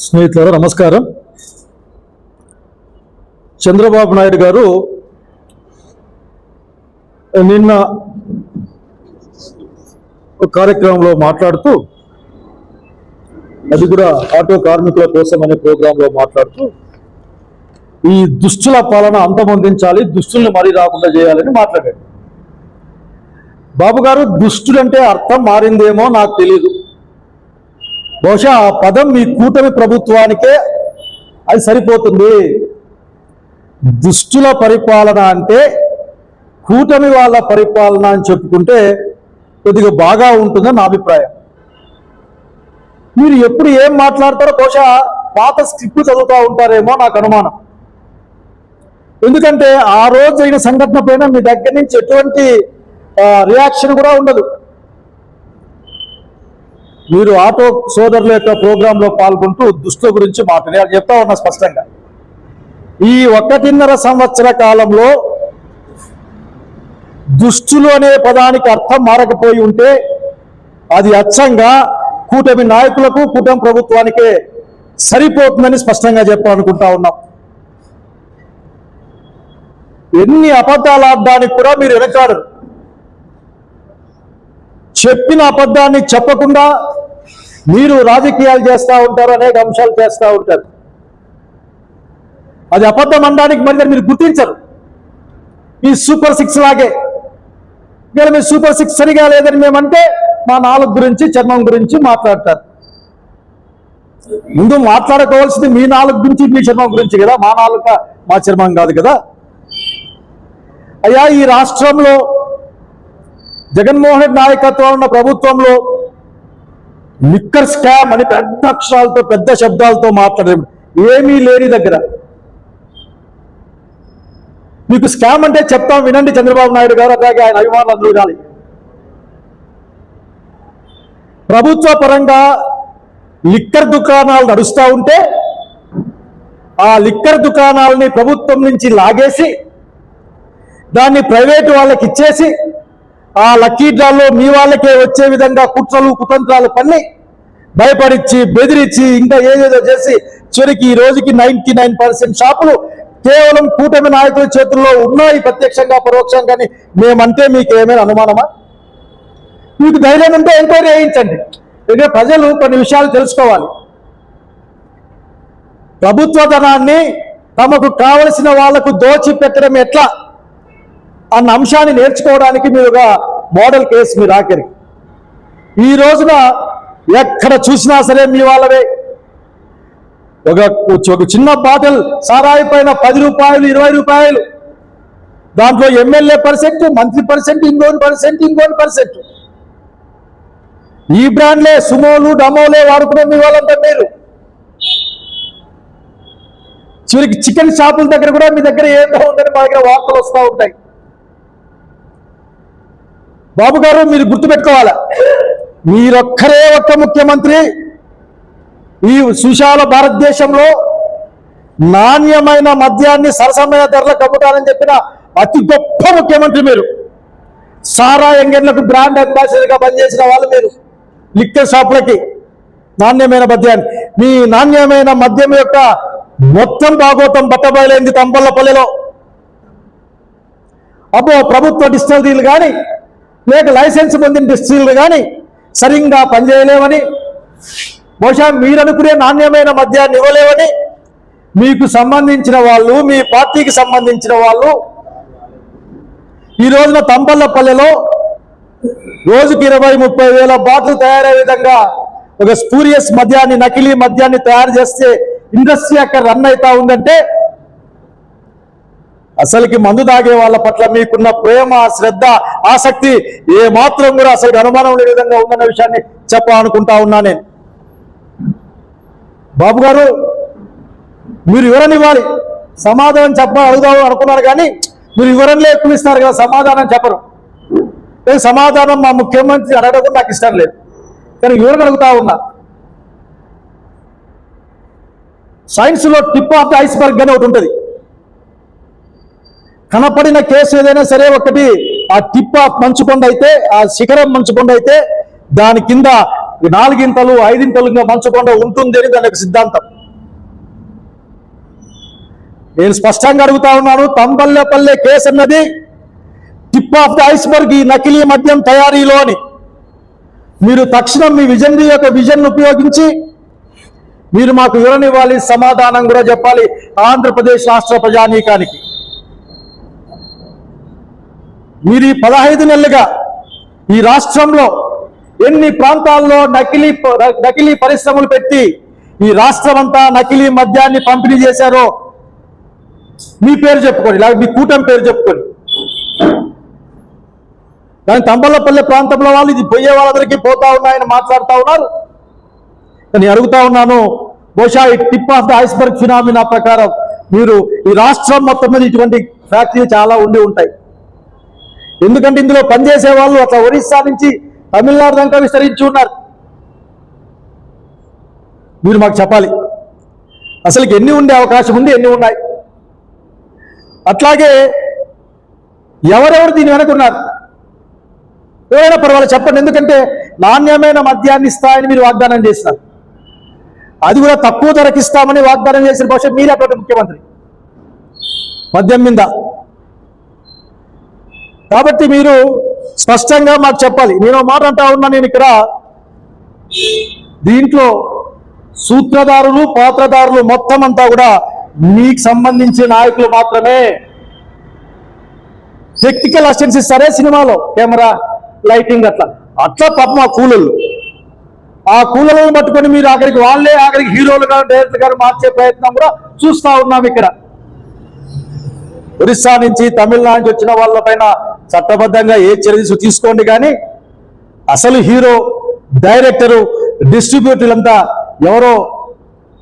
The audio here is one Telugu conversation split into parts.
స్నేహితులారా నమస్కారం. చంద్రబాబు నాయుడు గారు నిన్న ఒక కార్యక్రమంలో మాట్లాడుతూ అది కూడా ఆటో కార్మికుల కోసం అనే ప్రోగ్రాంలో మాట్లాడుతూ ఈ దుష్టుల పాలన అంతమొందించాలి దుష్టుల్ని మరీ రాకుండా చేయాలని మాట్లాడాడు బాబు గారు దుష్టుడంటే అర్థం మారిందేమో నాకు తెలియదు బహుశా ఆ పదం మీ కూటమి ప్రభుత్వానికే అది సరిపోతుంది. దుష్టుల పరిపాలన అంటే కూటమి వాళ్ళ పరిపాలన అని చెప్పుకుంటే కొద్దిగా బాగా ఉంటుందని నా అభిప్రాయం. మీరు ఎప్పుడు ఏం మాట్లాడతారో బహుశా పాత స్క్రిప్ట్ చదువుతూ ఉంటారేమో నాకు అనుమానం. ఎందుకంటే ఆ రోజు అయిన సంఘటన పైన మీ దగ్గర నుంచి ఎటువంటి రియాక్షన్ కూడా ఉండదు. మీరు ఆటో సోదరుల యొక్క ప్రోగ్రాంలో పాల్గొంటూ దుస్తుల గురించి మాట్లాడారు. చెప్తా ఉన్నా స్పష్టంగా. ఈ ఒకటిన్నర సంవత్సర కాలంలో దుస్తులు అనే పదానికి అర్థం మారకపోయి ఉంటే అది అచ్చంగా కూటమి నాయకులకు కూటమి ప్రభుత్వానికే సరిపోతుందని స్పష్టంగా చెప్పాలనుకుంటా ఉన్నాం. ఎన్ని అబద్ధాలు ఆడడానికి కూడా మీరు వెనకాడరు. చెప్పిన అబద్ధాన్ని చెప్పకుండా మీరు రాజకీయాలు చేస్తూ ఉంటారు అనేక అంశాలు చేస్తూ ఉంటారు. అది అబద్ధం అనడానికి మరి మీరు గుర్తించరు. ఈ సూపర్ సిక్స్ లాగే. ఇక్కడ మీ సూపర్ సిక్స్ సరిగా లేదని మేమంటే మా నాలుగు గురించి చర్మం గురించి మాట్లాడతారు. ముందు మాట్లాడుకోవాల్సింది మీ నాలుగు గురించి మీ చర్మం గురించి కదా. మా నాలుక మా చర్మం కాదు కదా. అయ్యా ఈ రాష్ట్రంలో జగన్మోహన్ రెడ్డి నాయకత్వం ఉన్న ప్రభుత్వంలో లిక్కర్ స్కామ్ అని పెద్ద అక్షరాలతో పెద్ద శబ్దాలతో మాట్లాడడం ఏమీ లేని దగ్గర. మీకు స్కామ్ అంటే చెప్తాం వినండి చంద్రబాబు నాయుడు గారు అలాగే ఆయన అభిమానులు అందరూ కానీ ప్రభుత్వ పరంగా లిక్కర్ దుకాణాలు నడుస్తూ ఉంటే ఆ లిక్కర్ దుకాణాలని ప్రభుత్వం నుంచి లాగేసి దాన్ని ప్రైవేటు వాళ్ళకి ఇచ్చేసి ఆ లక్కీ డ్రాల్లో మీ వాళ్ళకే వచ్చే విధంగా కుట్రలు కుతంత్రాలు పన్ని భయపడిచ్చి బెదిరించి ఇంకా ఏదేదో చేసి చివరికి ఈ రోజుకి నైన్టీ నైన్ పర్సెంట్ షాపులు కేవలం కూటమి నాయకుల చేతుల్లో ఉన్నాయి ప్రత్యక్షంగా పరోక్షంగా కానీ మేమంటే మీకు ఏమైనా అనుమానమా? మీకు ధైర్యం ఉంటే ఎంక్వైరీ వేయించండి ఎందుకంటే ప్రజలు కొన్ని విషయాలు తెలుసుకోవాలి. ప్రభుత్వ ధనాన్ని తమకు కావలసిన వాళ్ళకు దోచి పెట్టడం ఎట్లా? అన్న అంశాన్ని నేర్చుకోవడానికి మీరు ఒక మోడల్ కేసు మీరు ఆఖరి ఈ రోజున ఎక్కడ చూసినా సరే మీ వాళ్ళవే. ఒక ఒక చిన్న బాటిల్ సారాయి పైన పది రూపాయలు ఇరవై రూపాయలు. దాంట్లో ఎమ్మెల్యే పర్సెంట్ మంత్రి పర్సెంట్ ఇంకోని పర్సెంట్ ఇంకోని పర్సెంట్. ఈ బ్రాండ్లే సుమోలు డమోలే వాడుకునే మీ వాళ్ళంతా మీరు. చివరికి చికెన్ షాపుల దగ్గర కూడా మీ దగ్గర ఏందో ఉందని మా దగ్గర వార్తలు వస్తూ ఉంటాయి. బాబు గారు మీరు గుర్తుపెట్టుకోవాలా. మీరొక్కరే ఒక్క ముఖ్యమంత్రి. ఈ సుశాల భారతదేశంలో నాణ్యమైన మద్యాన్ని సరసమైన ధరలకు అమ్ముతానని చెప్పిన అతి గొప్ప ముఖ్యమంత్రి మీరు. సారా ఎంగెన్లకు బ్రాండ్ అంబాసిడర్గా పనిచేసిన వాళ్ళు మీరు. లిక్కర్ షాపులకి నాణ్యమైన మద్యాన్ని. మీ నాణ్యమైన మద్యం యొక్క మొత్తం భాగోతం బట్టబయలైంది తంబళ్ళపల్లిలో. అబ్బో ప్రభుత్వ డిస్టరీలు కానీ లేక లైసెన్స్ పొందిన డిస్టరీలు కానీ సరిగ్గా పనిచేయలేవని బహుశా మీరనుకునే నాణ్యమైన మద్యాన్ని ఇవ్వలేవని మీకు సంబంధించిన వాళ్ళు మీ పార్టీకి సంబంధించిన వాళ్ళు ఈ రోజున తంపల్లపల్లెలో రోజుకి ఇరవై ముప్పై వేల బాట్లు తయారయ్యే విధంగా ఒక స్పూరియస్ మద్యాన్ని నకిలీ మద్యాన్ని తయారు చేస్తే ఇండస్ట్రీ అక్కడ రన్ అవుతా ఉందంటే అసలుకి మందు తాగే వాళ్ళ పట్ల మీకున్న ప్రేమ శ్రద్ధ ఆసక్తి ఏ మాత్రం కూడా అసలు అనుమానం లేని విధంగా ఉందన్న విషయాన్ని చెప్పాలనుకుంటా ఉన్నా నేను. బాబు గారు మీరు వివరణ ఇవ్వాలి. సమాధానం చెప్ప అడుగుదాము అనుకున్నారు కానీ మీరు వివరణలే ఎక్కువ ఇస్తారు కదా సమాధానం చెప్పరు. ఏ సమాధానం మా ముఖ్యమంత్రి అడగడం నాకు ఇష్టం లేదు. కానీ వివరణ అడుగుతా ఉన్నా. సైన్స్లో టిప్ ఆఫ్ ద ఐస్బర్గ్ అని ఒకటి ఉంటుంది. కనపడిన కేసు ఏదైనా సరే ఒకటి ఆ టిప్ ఆఫ్ మంచుకొండ అయితే ఆ శిఖరం మంచుకొండ అయితే దాని కింద నాలుగింతలు ఐదింతలుగా మంచుకొండ ఉంటుంది అని దాని యొక్క సిద్ధాంతం. నేను స్పష్టంగా అడుగుతా ఉన్నాను తంబల్లెపల్లె కేసు అన్నది టిప్ ఆఫ్ ద ఐస్బర్గ్ ఈ నకిలీ మద్యం తయారీలోని మీరు తక్షణం మీ విజన్ యొక్క విజన్ ఉపయోగించి మీరు మాకు వివరణ ఇవ్వాలి సమాధానం కూడా చెప్పాలి ఆంధ్రప్రదేశ్ రాష్ట్ర ప్రజానీకానికి. మీరు ఈ పదహైదు నెలలుగా ఈ రాష్ట్రంలో ఎన్ని ప్రాంతాల్లో నకిలీ నకిలీ పరిశ్రమలు పెట్టి ఈ రాష్ట్రం అంతా నకిలీ మద్యాన్ని పంపిణీ చేశారో మీ పేరు చెప్పుకోండి లేదా మీ కూటమి పేరు చెప్పుకోండి. కానీ తంబలపల్లె ప్రాంతంలో వాళ్ళు ఇది పోయే వాళ్ళందరికీ పోతా ఉన్నాయని మాట్లాడుతూ ఉన్నారు. నేను అడుగుతా ఉన్నాను బహుశా ఈ tip of the iceberg phenomena ప్రకారం మీరు ఈ రాష్ట్రం మొత్తం మీద ఇటువంటి ఫ్యాక్టరీలు చాలా ఉండి ఉంటాయి. ఎందుకంటే ఇందులో పనిచేసే వాళ్ళు అట్లా ఒరిస్సా నుంచి తమిళనాడు దాకా విస్తరించి ఉన్నారు. మీరు మాకు చెప్పాలి. అసలుకి ఎన్ని ఉండే అవకాశం ఉంది ఎన్ని ఉన్నాయి? అట్లాగే ఎవరెవరు దీని వెనక ఉన్నారు? ఎవరైనా పర్వాలేదు చెప్పండి. ఎందుకంటే నాణ్యమైన మద్యాన్ని ఇస్తాయని మీరు వాగ్దానం చేసినారు. అది కూడా తక్కువ ధరకిస్తామని వాగ్దానం చేసిన బహుశా మీరే అటువంటి ముఖ్యమంత్రి. మద్యం మీద కాబట్టి మీరు స్పష్టంగా మాకు చెప్పాలి. నేను మాట అంటా ఉన్నా నేను ఇక్కడ దీంట్లో సూత్రధారులు పాత్రధారులు మొత్తం అంతా కూడా మీకు సంబంధించిన నాయకులు మాత్రమే. టెక్నికల్ అసిస్టెన్స్ ఇస్తారే సినిమాలో కెమెరా లైటింగ్ అట్లా. అట్లా పాపం ఆ కూలర్లు ఆ కూలర్లను పట్టుకొని మీరు అక్కడికి వాళ్ళే ఆఖరికి హీరోలుగా డైరెక్టర్ గారు మార్చే ప్రయత్నం కూడా చూస్తా ఉన్నాం ఇక్కడ. ఒరిస్సా నుంచి తమిళనాడు నుంచి వచ్చిన వాళ్ళపైన చట్టబద్ధంగా ఏ చర్య తీసుకోండి కానీ అసలు హీరో డైరెక్టరు డిస్ట్రిబ్యూటర్లంతా ఎవరో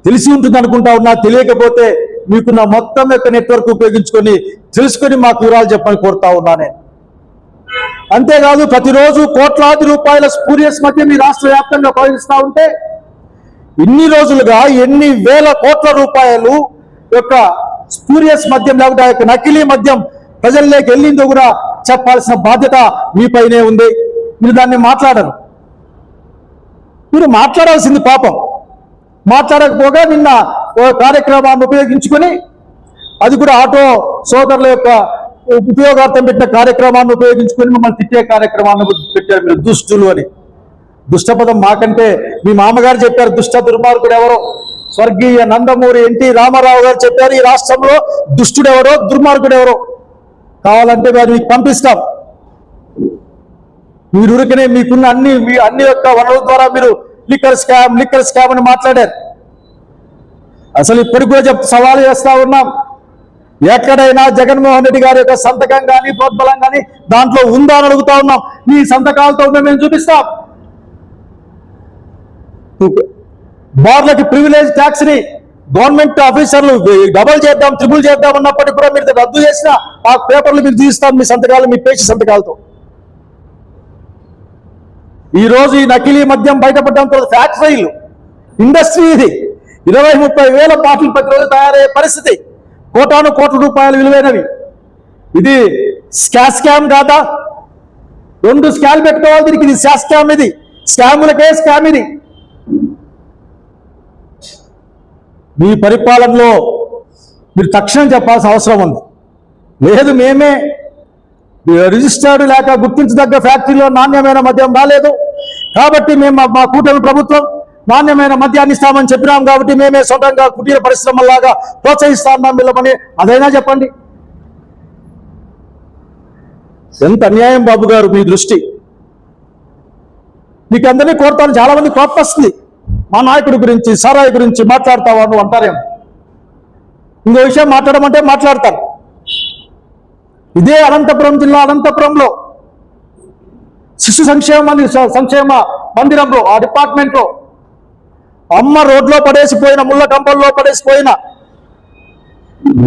తెలిసి ఉంటుంది అనుకుంటా ఉన్నా తెలియకపోతే మీకున్న మొత్తం యొక్క నెట్వర్క్ ఉపయోగించుకొని తెలుసుకొని మాకు వివరాలు చెప్పని కోరుతా ఉన్నా నేను. అంతేకాదు ప్రతిరోజు కోట్లాది రూపాయల స్పూరియస్ మధ్య మీ రాష్ట్ర వ్యాప్తంగా ప్రవహిస్తూ ఉంటే ఇన్ని రోజులుగా ఎన్ని వేల కోట్ల రూపాయలు యొక్క స్పూరియస్ మద్యం లేకుండా యొక్క నకిలీ మద్యం ప్రజల్లోకి వెళ్ళిందో కూడా చెప్పాల్సిన బాధ్యత మీపైనే ఉంది. మీరు దాన్ని మాట్లాడరు. మీరు మాట్లాడాల్సింది పాపం. మాట్లాడకపోగా నిన్న ఓ కార్యక్రమాన్ని ఉపయోగించుకొని అది కూడా ఆటో సోదరుల యొక్క ఉపయోగార్థం పెట్టిన కార్యక్రమాన్ని ఉపయోగించుకొని మిమ్మల్ని తిట్టే కార్యక్రమాన్ని పెట్టారు మీరు దుష్టులు అని. దుష్టపదం మాకంటే మీ మామగారు చెప్పారు దుష్ట దుర్మార్గుడు ఎవరో. స్వర్గీయ నందమూరి ఎన్టీ రామారావు గారు చెప్పారు ఈ రాష్ట్రంలో దుష్టుడెవరో దుర్మార్గుడెవరో కావాలంటే వారు మీకు పంపిస్తాం. మీరు ఉరికనే మీకున్న అన్ని మీ అన్ని యొక్క వనరుల ద్వారా మీరు లిక్కర్ స్కామ్ లిక్కర్ స్కామ్ అని మాట్లాడారు. అసలు ఇప్పటికి కూడా చెప్ సవాలు చేస్తా ఉన్నాం. ఎక్కడైనా జగన్మోహన్ రెడ్డి గారి యొక్క సంతకం కానీ ప్రోద్బలం కానీ దాంట్లో ఉందా అని అడుగుతా ఉన్నాం. మీ సంతకాలతో ఉందో మేము చూపిస్తాం. బార్లకి ప్రివిలేజ్ ట్యాక్స్ని గవర్నమెంట్ ఆఫీసర్లు డబల్ చేద్దాం ట్రిపుల్ చేద్దాం అన్నప్పటికీ కూడా మీరు రద్దు చేసిన ఆ పేపర్లు మీకు తీస్తాం మీ సంతకాలు మీ పేచి సంతకాలతో. ఈ రోజు ఈ నకిలీ మద్యం బయటపడడంతో ఫ్యాక్టరీలు ఇండస్ట్రీ ఇది. ఇరవై ముప్పై వేల బాటిల్ ప్రతిరోజు తయారయ్యే పరిస్థితి. కోటాను కోట్ల రూపాయలు విలువైనవి. ఇది స్కా స్కామ్ కాదా? రెండు స్కామ్ పెట్టుకోవాలి దీనికి ఇది స్కామ్ ఇది. స్కాములకే స్కామ్ ఇది. మీ పరిపాలనలో మీరు తక్షణం చెప్పాల్సిన అవసరం ఉంది. లేదు మేమే రిజిస్టర్డ్ లేక గుర్తించదగ్గ ఫ్యాక్టరీలో నాణ్యమైన మద్యం రాలేదు. కాబట్టి మేము మా- మా కూటమి ప్రభుత్వం నాణ్యమైన మద్యాన్ని ఇస్తామని చెప్పినాం కాబట్టి మేమే సొంతంగా కుటీర పరిశ్రమలాగా ప్రోత్సహిస్తా ఉన్నాం అదైనా చెప్పండి. ఎంత అన్యాయం బాబు గారు మీ దృష్టి. మీకు అందరినీ కోరుతాను చాలా మంది కోపం వస్తుంది. మా నాయకుడి గురించి సారాయి గురించి మాట్లాడతావా నువ్వు అంటారేమో. ఇంకో విషయం మాట్లాడమంటే మాట్లాడతారు. ఇదే అనంతపురం జిల్లా అనంతపురంలో శిశు సంక్షేమ సంక్షేమ మందిరంలో ఆ డిపార్ట్మెంట్లో అమ్మ రోడ్లో పడేసిపోయిన ముళ్ళ కంపల్లో పడేసిపోయిన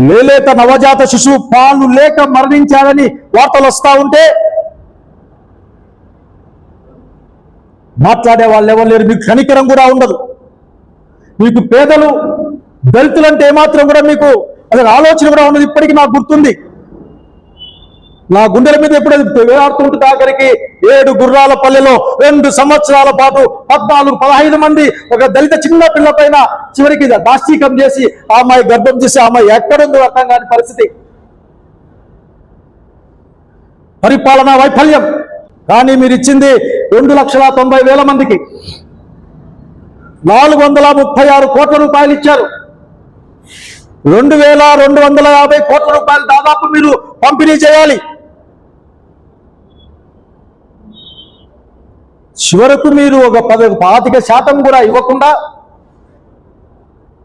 లేలేత నవజాత శిశువు పాలు లేక మరణించారని వార్తలు వస్తా ఉంటే మాట్లాడే వాళ్ళు ఎవరు లేరు? మీకు కనికరం కూడా ఉండదు. మీకు పేదలు దళితులంటే ఏమాత్రం కూడా మీకు అసలు ఆలోచన కూడా ఉండదు. ఇప్పటికీ నాకు గుర్తుంది. నా గుండెల మీద ఎప్పుడైతే వేలాడుతుంటుంది ఆఖరికి ఏడు గుర్రాల పల్లెలో రెండు సంవత్సరాల పాటు పద్నాలుగు పదహైదు మంది ఒక దళిత చిన్న పిల్ల పైన చివరికి దాష్టీకం చేసి అమ్మాయి గర్భం చేసి అమ్మాయి ఎక్కడుందో అర్థం కాని పరిస్థితి. పరిపాలనా వైఫల్యం. కానీ మీరు ఇచ్చింది రెండు లక్షల తొంభై వేల మందికి. నాలుగు వందల ముప్పై ఆరు కోట్ల రూపాయలు ఇచ్చారు. రెండు వేల రెండు వందల యాభై కోట్ల రూపాయలు దాదాపు మీరు పంపిణీ చేయాలి. చివరకు మీరు ఒక పది పాతిక శాతం కూడా ఇవ్వకుండా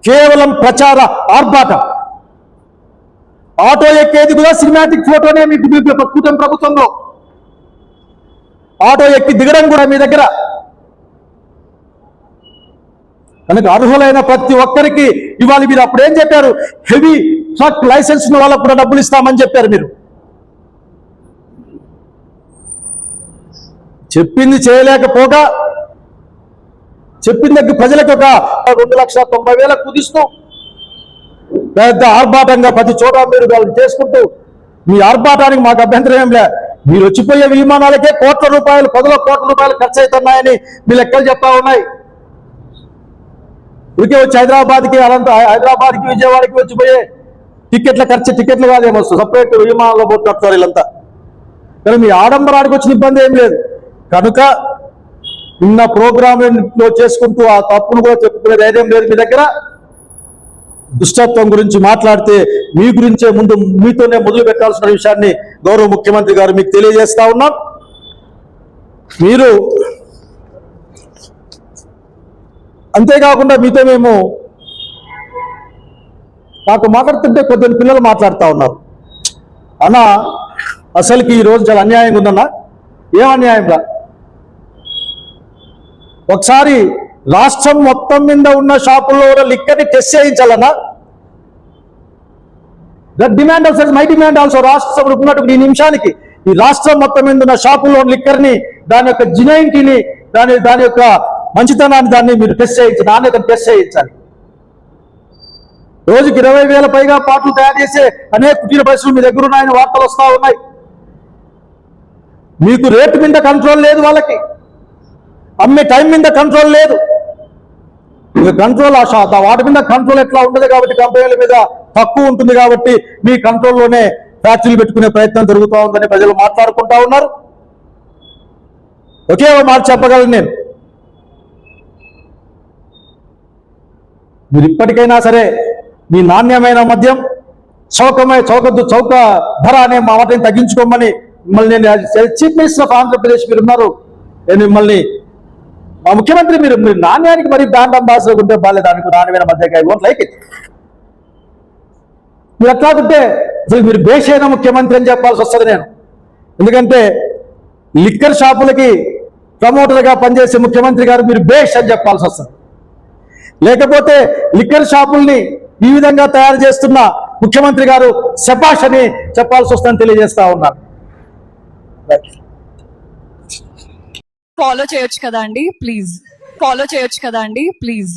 కేవలం ప్రచార ఆర్భాట. ఆటో ఎక్కేది కూడా సినిమాటిక్ ఫోటోనే మీకు కూటమి ప్రభుత్వంలో. ఆటో ఎక్కి దిగడం కూడా మీ దగ్గర. కనుక అర్హులైన ప్రతి ఒక్కరికి ఇవాళ మీరు అప్పుడు ఏం చెప్పారు? హెవీ ట్రక్ లైసెన్స్ ఉన్న వాళ్ళకు కూడా డబ్బులు ఇస్తామని చెప్పారు మీరు. చెప్పింది చేయలేకపోగా చెప్పిన దగ్గర ప్రజలకు ఒక రెండు లక్షల తొంభై వేల కుదిస్తూ పెద్ద ఆర్భాటంగా ప్రతి చోట మీరు వాళ్ళు చేసుకుంటూ మీ ఆర్భాటానికి మాకు అభ్యంతరం ఏం లే. మీరు వచ్చిపోయే విమానాలకే కోట్ల రూపాయలు పదుల కోట్ల రూపాయలు ఖర్చు అవుతున్నాయని మీ లెక్కలు చెప్తా ఉన్నాయి. ఇదికే వచ్చి హైదరాబాద్కి అనంత హైదరాబాద్కి విజయవాడకి వచ్చిపోయే టికెట్ల ఖర్చు టికెట్లు కాదేమో సపరేట్ విమానంలో పోతున్నారు వీళ్ళంతా. కానీ మీ ఆడంబరానికి వచ్చిన ఇబ్బంది ఏం లేదు. కనుక నిన్న ప్రోగ్రాంలో చేసుకుంటూ ఆ తప్పును కూడా చెప్పుకునే ధైర్యం లేదు మీ దగ్గర. దుష్టత్వం గురించి మాట్లాడితే మీ గురించే ముందు మీతోనే మొదలు పెట్టాల్సిన విషయాన్ని గౌరవ ముఖ్యమంత్రి గారు మీకు తెలియజేస్తా ఉన్నాం. మీరు అంతేకాకుండా మీతో మేము నాకు మాట్లాడుతుంటే కొద్దిగా పిల్లలు మాట్లాడుతూ ఉన్నారు. అన్న అసలుకి ఈ చాలా అన్యాయంగా ఉందన్నా. ఏం అన్యాయం రా ఒకసారి రాష్ట్రం మొత్తం మీద ఉన్న షాపుల్లో కూడా లిక్కర్ని test చేయించాలన్నా? That demand also my demand also రాష్ట్రం ఉన్నట్టు ఈ నిమిషానికి ఈ రాష్ట్రం మొత్తం మీద ఉన్న షాపుల్లో లిక్కర్ని దాని యొక్క జినైంటిని దాని దాని యొక్క మంచితనాన్ని దాన్ని మీరు టెస్ట్ చేయించి నాణ్యతను టెస్ట్ చేయించాలి. రోజుకి ఇరవై వేల పైగా పాటలు తయారు చేసే అనేక కుటీర పరిశ్రమలు మీ దగ్గర ఉన్నాయని వార్తలు వస్తూ ఉన్నాయి. మీకు రేటు మీద కంట్రోల్ లేదు వాళ్ళకి. అమ్మే టైం మీద కంట్రోల్ లేదు. కంట్రోల్ ఆ వాటి మీద కంట్రోల్ ఎట్లా ఉండదు కాబట్టి కంపెనీల మీద తక్కువ ఉంటుంది కాబట్టి మీ కంట్రోల్లోనే ఫ్యాక్టరీలు పెట్టుకునే ప్రయత్నం జరుగుతూ ఉందని ప్రజలు మాట్లాడుకుంటా ఉన్నారు. ఒకే ఒక మాట చెప్పగలను నేను. మీరు ఇప్పటికైనా సరే మీ నాణ్యమైన మద్యం చౌకమై చౌక చౌక ధర అనే మా తగ్గించుకోమని మిమ్మల్ని నేను చీఫ్ మినిస్టర్ ఆఫ్ ఆంధ్రప్రదేశ్ మీరు ఉన్నారు. నేను మిమ్మల్ని మా ముఖ్యమంత్రి మీరు మీరు నాణ్యానికి మరి దాండం అంబాసిడర్ ఉంటే బాగాలేదు దానికి నాణ్యమైన మధ్య ఐ లైక్ ఇట్ మీరు ఎట్లా ఉంటే అసలు మీరు బేషైన ముఖ్యమంత్రి అని చెప్పాల్సి వస్తుంది నేను. ఎందుకంటే లిక్కర్ షాపులకి ప్రమోటర్గా పనిచేసే ముఖ్యమంత్రి గారు మీరు బేష్ అని చెప్పాల్సి వస్తుంది. లేకపోతే లిక్కర్ షాపుల్ని ఈ విధంగా తయారు చేస్తున్న ముఖ్యమంత్రి గారు శపాష్ అని చెప్పాల్సి వస్తుందని తెలియజేస్తా ఉన్నారు ఫాలో చేయొచ్చు కదా అండి? ప్లీజ్ ఫాలో చేయొచ్చు కదా అండి? ప్లీజ్